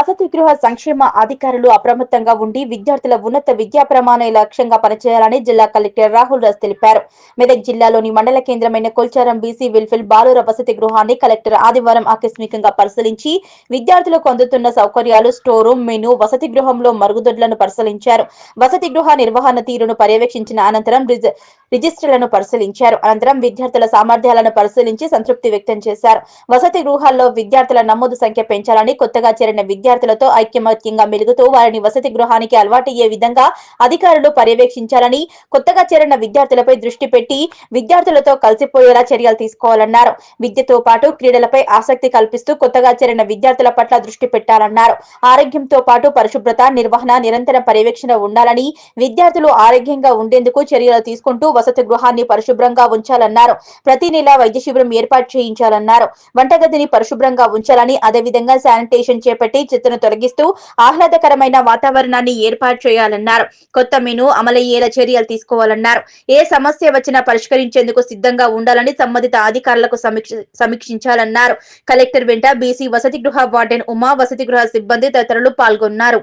వసతి గృహ సంక్షేమ అధికారులు అప్రమత్తంగా ఉండి విద్యార్థుల ఉన్నత విద్యా ప్రమాణ లక్ష్యంగా పనిచేయాలని జిల్లా కలెక్టర్ రాహుల్ రాజ్ తెలిపారు. మెదక్ జిల్లాలోని మండల కేంద్రమైన కొల్చారం బీసీ విల్ఫిల్ బాలుర వసతి గృహాన్ని కలెక్టర్ ఆదివారం ఆకస్మికంగా పరిశీలించి విద్యార్థులకు అందుతున్న సౌకర్యాలు స్టోర్ రూమ్ మెను వసతి గృహంలో మరుగుదొడ్లను పరిశీలించారు. వసతి గృహ నిర్వహణ తీరును పర్యవేక్షించిన అనంతరం రిజిస్టర్లను పరిశీలించారు. అనంతరం విద్యార్థుల సామర్థ్యాలను పరిశీలించి సంతృప్తి వ్యక్తం చేశారు. వసతి గృహాల్లో విద్యార్థుల నమోదు సంఖ్య పెంచాలని కొత్తగా చేరిన విద్యార్థులతో ఐక్యమత్యంగా మెలుగుతూ వారిని వసతి గృహానికి అలవాటయ్యే విధంగా అధికారులు పర్యవేక్షించాలని కొత్తగా చేరిన విద్యార్థులపై దృష్టి పెట్టి విద్యార్థులతో కలిసిపోయేలా చర్యలు తీసుకోవాలన్నారు. విద్యతో పాటు క్రీడలపై ఆసక్తి కల్పిస్తూ కొత్తగా చేరిన విద్యార్థుల పట్ల దృష్టి పెట్టాలన్నారు. ఆరోగ్యంతో పాటు పరిశుభ్రత నిర్వహణ నిరంతర పర్యవేక్షణ ఉండాలని విద్యార్థులు ఆరోగ్యంగా ఉండేందుకు చర్యలు తీసుకుంటూ వసతి గృహాన్ని పరిశుభ్రంగా ఉంచాలన్నారు. ప్రతి నెల వైద్య శిబిరం ఏర్పాటు చేయించాలన్నారు. వంటగదిని పరిశుభ్రంగా ఉంచాలని అదేవిధంగా శానిటేషన్ చేపట్టి చెత్తను తొలగిస్తూ ఆహ్లాదకరమైన వాతావరణాన్ని ఏర్పాటు చేయాలన్నారు. కొత్త మెను అమలయ్యేలా చర్యలు తీసుకోవాలన్నారు. ఏ సమస్య వచ్చినా పరిష్కరించేందుకు సిద్ధంగా ఉండాలని సంబంధిత అధికారులకు సమీక్ష సమీక్షించాలన్నారు. కలెక్టర్ వెంట బీసీ వసతి గృహ వార్డెన్ ఉమా వసతి గృహ సిబ్బంది తదితరులు పాల్గొన్నారు.